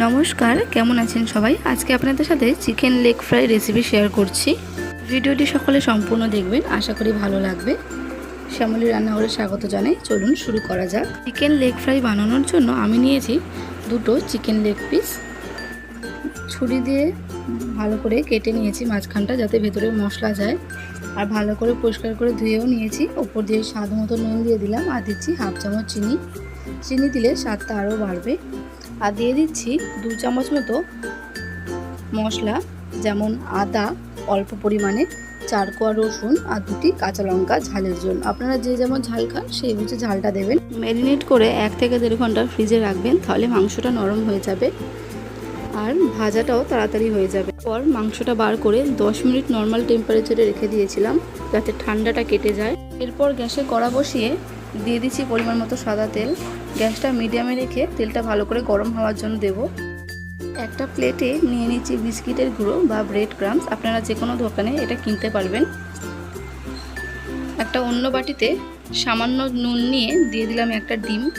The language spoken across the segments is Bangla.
নমস্কার, কেমন আছেন সবাই? আজকে আপনাদের সাথে chicken leg fry recipe share করছি। ভিডিওটি সকলে সম্পূর্ণ দেখবেন, আশা করি ভালো লাগবে। শ্যামলী রান্নাঘরে স্বাগত জানাই, চলুন শুরু করা যাক। চিকেন লেগ ফ্রাই বানানোর জন্য আমি নিয়েছি দুটো চিকেন লেগ পিস ছুরি দিয়ে ভালো করে কেটে নিয়েছি মাঝখানটা যাতে ভেতরে মশলা যায়। আর ভালো করে পরিষ্কার করে ধুয়েও নিয়েছি। ওপর দিয়ে স্বাদ মতো নুন দিয়ে দিলাম। আর দিচ্ছি হাফ চামচ চিনি। চিনি দিলে স্বাদটা আরও বাড়বে। আর দিয়ে দিচ্ছি দু চামচ মতো মশলা, যেমন আদা, অল্প পরিমাণে, চার কোয়া রসুন আর দুটি কাঁচা লঙ্কা ঝালের জন্য। আপনারা যে যেমন ঝাল খান, সেই বুঝে ঝালটা দেবেন। ম্যারিনেট করে এক থেকে দেড় ঘণ্টা ফ্রিজে রাখবেন, তাহলে মাংসটা নরম হয়ে যাবে আর ভাজাটাও তাড়াতাড়ি হয়ে যাবে। পর মাংসটা বার করে 10 মিনিট নর্মাল টেম্পারেচারে রেখে দিয়েছিলাম, যাতে ঠান্ডাটা কেটে যায়। এরপর গ্যাসে কড়া বসিয়ে দিয়ে দিচ্ছি পরিমাণ মতো সাদা তেল। গ্যাসটা মিডিয়ামে রেখে তেলটা ভালো করে গরম হওয়ার জন্য দেব। একটা প্লেটে নিয়ে নিচ্ছি বিস্কিটের গুঁড়ো বা ব্রেড ক্রামস। আপনারা যে কোনো দোকানে এটা কিনতে পারবেন। একটা অন্য বাটিতে সামান্য নুন নিয়ে দিয়ে দিলাম একটা ডিম।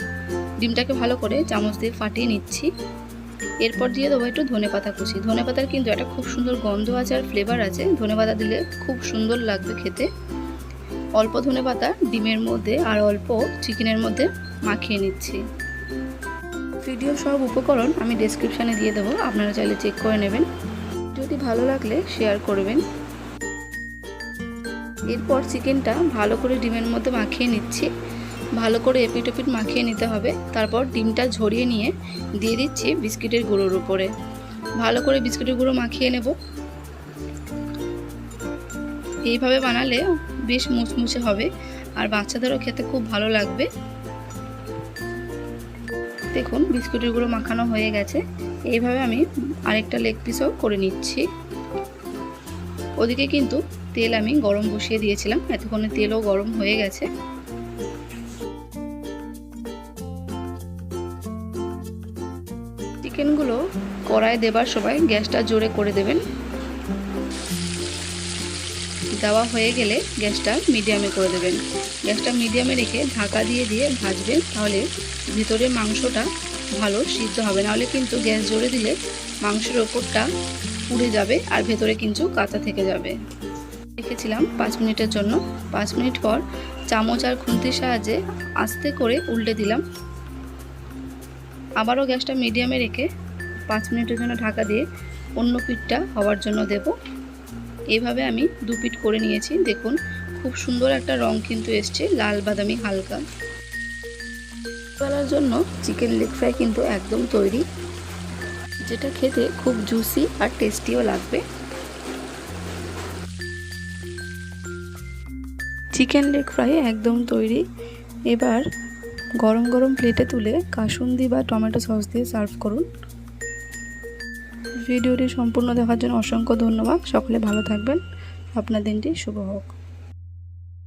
ডিমটাকে ভালো করে চামচ দিয়ে ফাটিয়ে নিচ্ছি। এরপর দিয়ে দেবো একটু ধনে পাতা কুচি। ধনে পাতার কিন্তু একটা খুব সুন্দর গন্ধ আছে আর ফ্লেভার আছে। ধনে পাতা দিলে খুব সুন্দর লাগবে খেতে। অল্প ধনে পাতা, ডিমের মধ্যে আর অল্প চিকেনের মধ্যে মাখিয়ে নিচ্ছি। ভিডিও সব উপকরণ আমি ডেসক্রিপশানে দিয়ে দেবো, আপনারা চাইলে চেক করে নেবেন। যদি ভালো লাগলে শেয়ার করবেন। এরপর চিকেনটা ভালো করে ডিমের মধ্যে মাখিয়ে নিচ্ছি। ভালো করে এপিট ওপিট মাখিয়ে নিতে হবে। তারপর ডিমটা ঝরিয়ে নিয়ে দিয়ে দিচ্ছি বিস্কিটের গুঁড়োর উপরে। ভালো করে বিস্কিটের গুঁড়ো মাখিয়ে নেব। এইভাবে বানালে বেশ মুচমুচে হবে। আর বাচ্চাদেরও খেতে খুব ভালো লাগবে। দেখুন, বিস্কুটের গুঁড়ো মাখানো হয়ে গেছে। এইভাবে আমি আরেকটা লেগ পিসও করে নিচ্ছি। ওদিকে কিন্তু তেল আমি গরম বসিয়ে দিয়েছিলাম। এতক্ষণে তেলও গরম হয়ে গেছে। চিকেনগুলো কড়ায় দেবার সময় গ্যাসটা জোরে করে দেবেন। দেওয়া হয়ে গেলে গ্যাসটা মিডিয়ামে করে দেবেন। গ্যাসটা মিডিয়ামে রেখে ঢাকা দিয়ে দিয়ে ভাজবেন, তাহলে ভিতরে মাংসটা ভালো সিদ্ধ হবে। নাহলে কিন্তু গ্যাস জোরে দিলে মাংসের ওপরটা পুড়ে যাবে আর ভেতরে কিন্তু কাঁচা থেকে যাবে। রেখেছিলাম পাঁচ মিনিটের জন্য। পাঁচ মিনিট পর চামচ আর খুন্তির সাহায্যে আস্তে করে উল্টে দিলাম। আবারও গ্যাসটা মিডিয়ামে রেখে পাঁচ মিনিটের জন্য ঢাকা দিয়ে অন্য পিঠটা হওয়ার জন্য দেব। এইভাবে আমি দু পিঠ করে নিয়েছি। দেখুন, খুব সুন্দর একটা রং কিন্তু এসছে, লাল বাদামি হালকা। বেলার জন্য চিকেন লেগ ফ্রাই কিন্তু একদম তৈরি। যেটা খেতে খুব জুসি আর টেস্টিও লাগবে। চিকেন লেগ ফ্রাই একদম তৈরি। এবার গরম গরম প্লেটে তুলে কাসুন্দি বা টমেটো সস দিয়ে সার্ভ করুন। ভিডিওটি সম্পূর্ণ দেখার জন্য অসংখ্য ধন্যবাদ। সকলে ভালো থাকবেন। আপনার দিনটি শুভ হোক।